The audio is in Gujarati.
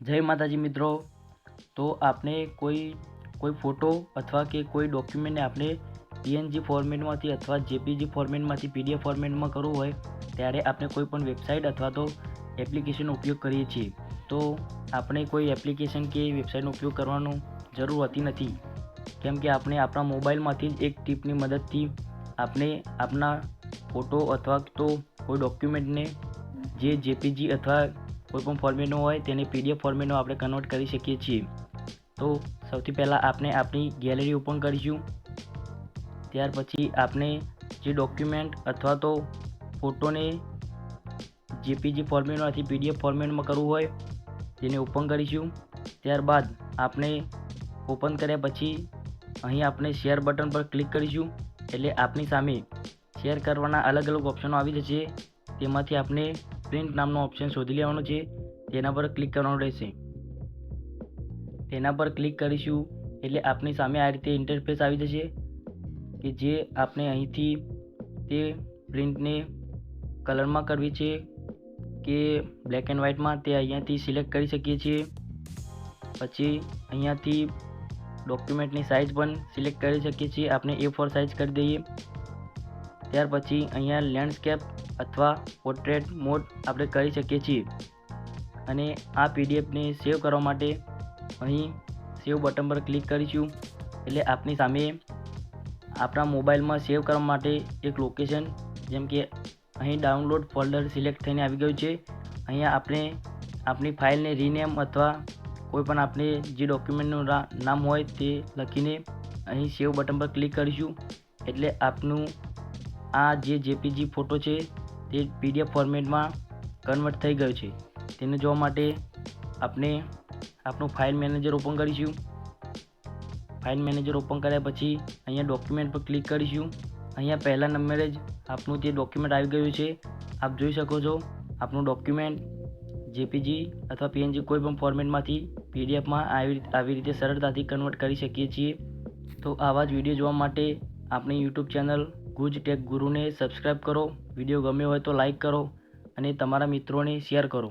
જય માતાજી મિત્રો. તો આપણે કોઈ કોઈ ફોટો અથવા કે કોઈ ડોક્યુમેન્ટને આપણે પીએનજી ફોર્મેટમાંથી અથવા જેપીજી ફોર્મેટમાંથી પીડીએફ ફોર્મેટમાં કરવું હોય, ત્યારે આપણે કોઈ પણ વેબસાઇટ અથવા તો એપ્લિકેશનનો ઉપયોગ કરીએ છીએ. તો આપણે કોઈ એપ્લિકેશન કે વેબસાઇટનો ઉપયોગ કરવાનો જરૂર હોતી નથી. કેમ કે આપણે આપણા મોબાઈલમાંથી જ એક ટીપની મદદથી આપણે આપણા ફોટો અથવા તો કોઈ ડોક્યુમેન્ટને જે જેપીજી અથવા કોઈ પણ ફોર્મેટનો હોય, તેને પીડીએફ ફોર્મેટમાં આપણે કન્વર્ટ કરી શકીએ છીએ. તો સૌથી પહેલાં આપણે આપણી ગેલેરી ઓપન કરીશું. ત્યાર પછી આપણે જે ડોક્યુમેન્ટ અથવા તો ફોટોને જેપીજી ફોર્મેટમાંથી પીડીએફ ફોર્મેટમાં કરવું હોય, તેને ઓપન કરીશું. ત્યારબાદ આપણે ઓપન કર્યા પછી અહીં આપણે શેર બટન પર ક્લિક કરીશું. એટલે આપણી સામે શેર કરવાના અલગ અલગ ઓપ્શનો આવી જશે. તેમાંથી આપણે પ્રિન્ટ નામનો ઓપ્શન શોધી લેવાનો છે. તેના પર ક્લિક કરવાનું રહેશે. તેના પર ક્લિક કરીશું એટલે આપની સામે આ રીતે ઇન્ટરફેસ આવી જશે કે જે આપણે અહીંથી તે પ્રિન્ટને કલરમાં કરવી છે કે બ્લેક એન્ડ વ્હાઇટમાં તે અહીંયાથી સિલેક્ટ કરી શકીએ છીએ. પછી અહીંયાથી ડોક્યુમેન્ટની સાઇઝ પણ સિલેક્ટ કરી શકીએ છીએ. આપણે એ ફોર સાઇઝ કરી દઈએ. ત્યાર પછી અહીંયા લેન્ડસ્કેપ અથવા પોર્ટ્રેટ મોડ આપણે કરી શકીએ છીએ. અને આ પીડીએફને સેવ કરવા માટે અહીં સેવ બટન પર ક્લિક કરીશું. એટલે આપની સામે આપણા મોબાઈલમાં સેવ કરવા માટે એક લોકેશન જેમ કે અહીં ડાઉનલોડ ફોલ્ડર સિલેક્ટ થઈને આવી ગયું છે. અહીંયા આપણે આપણી ફાઇલને રીનેમ અથવા કોઈ પણ આપણે જે ડોક્યુમેન્ટનું નામ હોય તે લખીને અહીં સેવ બટન પર ક્લિક કરીશું. એટલે આપનું આ જે જેપીજી ફોટો છે, તે પીડીએફ ફોર્મેટમાં કન્વર્ટ થઈ ગયો છે. તેને જોવા માટે આપણે આપણું ફાઇલ મેનેજર ઓપન કરીશું. ફાઇલ મેનેજર ઓપન કર્યા પછી અહીંયા ડોક્યુમેન્ટ પર ક્લિક કરીશું. અહીંયા પહેલા નંબરે જ આપણું તે ડોક્યુમેન્ટ આવી ગયું છે, આપ જોઈ શકો છો, આપનું ડોક્યુમેન્ટ જેપીજી અથવા પીએનજી કોઈ પણ ફોર્મેટમાંથી પીડીએફમાં આવી આવી રીતે સરળતાથી કન્વર્ટ કરી શકીએ છીએ. તો આવા જ વીડિયો જોવા માટે આપણી યુટ્યુબ ચેનલ ગુજ ટેક ગુરુને સબસ્ક્રાઈબ કરો. વીડિયો ગમ્યો હોય તો લાઈક કરો અને તમારા મિત્રોને શેર કરો.